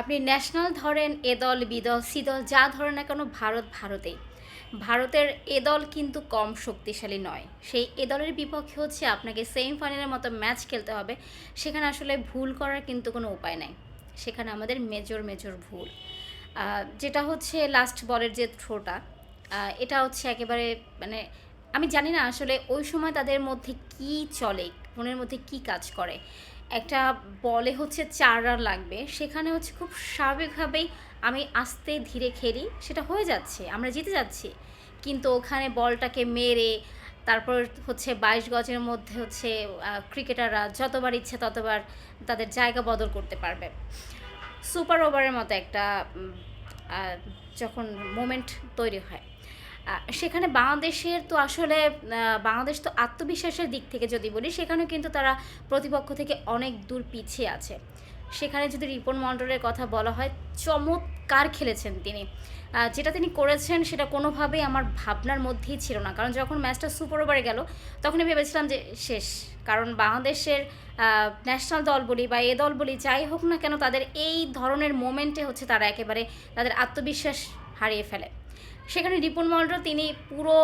আপনি ন্যাশনাল ধরেন, এ দল, বি দল, সি দল, যা ধরেন না কেন, ভারত ভারতেই। ভারতের এ দল কিন্তু কম শক্তিশালী নয়। সেই এ দলের বিপক্ষে হচ্ছে আপনাকে সেমিফাইনালের মতো ম্যাচ খেলতে হবে। সেখানে আসলে ভুল করার কিন্তু কোনো উপায় নাই। সেখানে আমাদের মেজর মেজর ভুল। যেটা হচ্ছে লাস্ট বলের যে থ্রোটা এটা হচ্ছে একেবারে মানে আমি জানি না আসলে ওই সময় তাদের মধ্যে কি চলে, মনের মধ্যে কি কাজ করে। একটা বলে হচ্ছে চার রান লাগবে। সেখানে হচ্ছে খুব স্বাভাবিকভাবেই আমি আস্তে ধীরে খেলি। সেটা হয়ে যাচ্ছে, আমরা জিতে যাচ্ছি। কিন্তু ওখানে বলটাকে মেরে, তারপর হচ্ছে বাইশ গজের মধ্যে হচ্ছে ক্রিকেটাররা যতবার ইচ্ছে ততবার তাদের জায়গা বদল করতে পারবে। সুপার ওভারের মতো একটা যখন মোমেন্ট তৈরি হয়। সেখানে বাংলাদেশের তো আসলে বাংলাদেশ তো আত্মবিশ্বাসের দিক থেকে যদি বলি সেখানে কিন্তু তারা প্রতিপক্ষ থেকে অনেক দূর পিছিয়ে আছে। সেখানে যদি রিপন মণ্ডলের কথা বলা হয়, চমৎকার খেলেছেন তিনি। যেটা তিনি করেছেন, সেটা কোনোভাবেই আমার ভাবনার মধ্যেই ছিল না। কারণ যখন ম্যাচটা সুপার ওভারে গেল, তখনই ভেবেছিলাম যে শেষ। কারণ বাংলাদেশের ন্যাশনাল দল বলি বা এ দল বলি, যাই হোক না কেন, তাদের এই ধরনের মোমেন্টে হচ্ছে তারা একেবারে তাদের আত্মবিশ্বাস হারিয়ে ফেলে। সেখানে রিপন মণ্ডল তিনি পুরো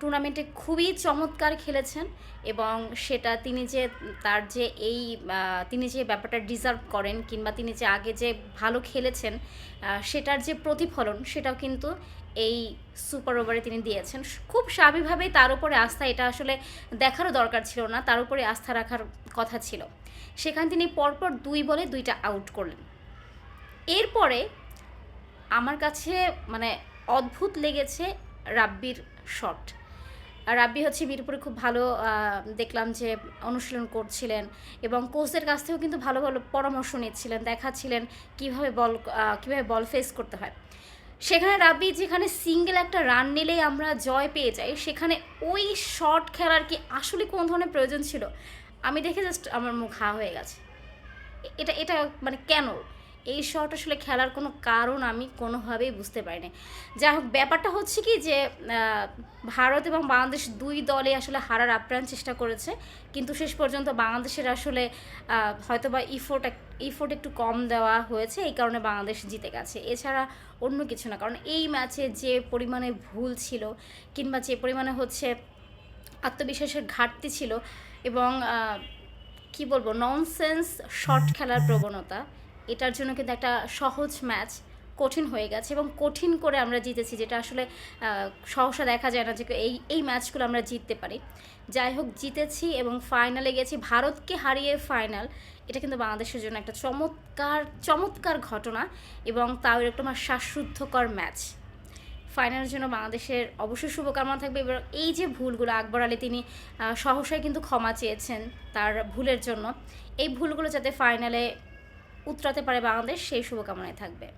টুর্নামেন্টে খুবই চমৎকার খেলেছেন এবং সেটা তিনি যে, তার যে এই তিনি যে ব্যাপারটা ডিজার্ভ করেন কিংবা তিনি যে আগে যে ভালো খেলেছেন সেটার যে প্রতিফলন সেটাও কিন্তু এই সুপার ওভারে তিনি দিয়েছেন। খুব স্বাভাবিকভাবেই তার উপরে আস্থা, এটা আসলে দেখারও দরকার ছিল না, তার উপরে আস্থা রাখার কথা ছিল। সেখানে তিনি পরপর দুই বলে দুইটা আউট করলেন। এরপরে আমার কাছে মানে অদ্ভুত লেগেছে রাব্বির শট। রাব্বি হচ্ছে মিরপুরে খুব ভালো দেখলাম যে অনুশীলন করছিলেন এবং কোচদের কাছ থেকেও কিন্তু ভালো ভালো পরামর্শ নিচ্ছিলেন, দেখাচ্ছিলেন কীভাবে বল কীভাবে বল ফেস করতে হয়। সেখানে রাব্বি যেখানে সিঙ্গেল একটা রান নিলেই আমরা জয় পেয়ে যাই, সেখানে ওই শট খেলার কি আসলে কোন ধরনের প্রয়োজন ছিল? আমি দেখে জাস্ট আমার মুখ হা হয়ে গেছে। এটা এটা মানে কেন? এই শট আসলে খেলার কোনো কারণ আমি কোনোভাবেই বুঝতে পারিনি। যাই হোক ব্যাপারটা হচ্ছে কি যে ভারত এবং বাংলাদেশ দুই দলে আসলে হারার আপ্রাণ চেষ্টা করেছে। কিন্তু শেষ পর্যন্ত বাংলাদেশের আসলে আহ, হয়তো বা ইফোর্ট ইফোর্ট একটু কম দেওয়া হয়েছে। এই কারণে বাংলাদেশ জিতে গেছে। এছাড়া অন্য কিছু না। কারণ এই ম্যাচে যে পরিমাণে ভুল ছিল কিংবা যে পরিমাণে হচ্ছে আত্মবিশ্বাসের ঘাটতি ছিল এবং কি বলব ননসেন্স শর্ট খেলার প্রবণতা এটার জন্য কিন্তু একটা সহজ ম্যাচ কঠিন হয়ে গেছে এবং কঠিন করে আমরা জিতেছি, যেটা আসলে সহসা দেখা যায় না যে এই এই ম্যাচগুলো আমরা জিততে পারি। যাই হোক, জিতেছি এবং ফাইনালে গেছি। ভারতকে হারিয়ে ফাইনাল এটা কিন্তু বাংলাদেশের জন্য একটা চমৎকার চমৎকার ঘটনা এবং তাও এরকম আর শ্বাসরুদ্ধকর ম্যাচ। ফাইনালের জন্য বাংলাদেশের অবশ্যই শুভকামনা থাকবে এবার এই যে ভুলগুলো আকবর আলী তিনি সহসায় কিন্তু ক্ষমা চেয়েছেন তার ভুলের জন্য, এই ভুলগুলো যাতে ফাইনালে উতরাতে পারে বাংলাদেশ সেই শুভকামনায় থাকবে।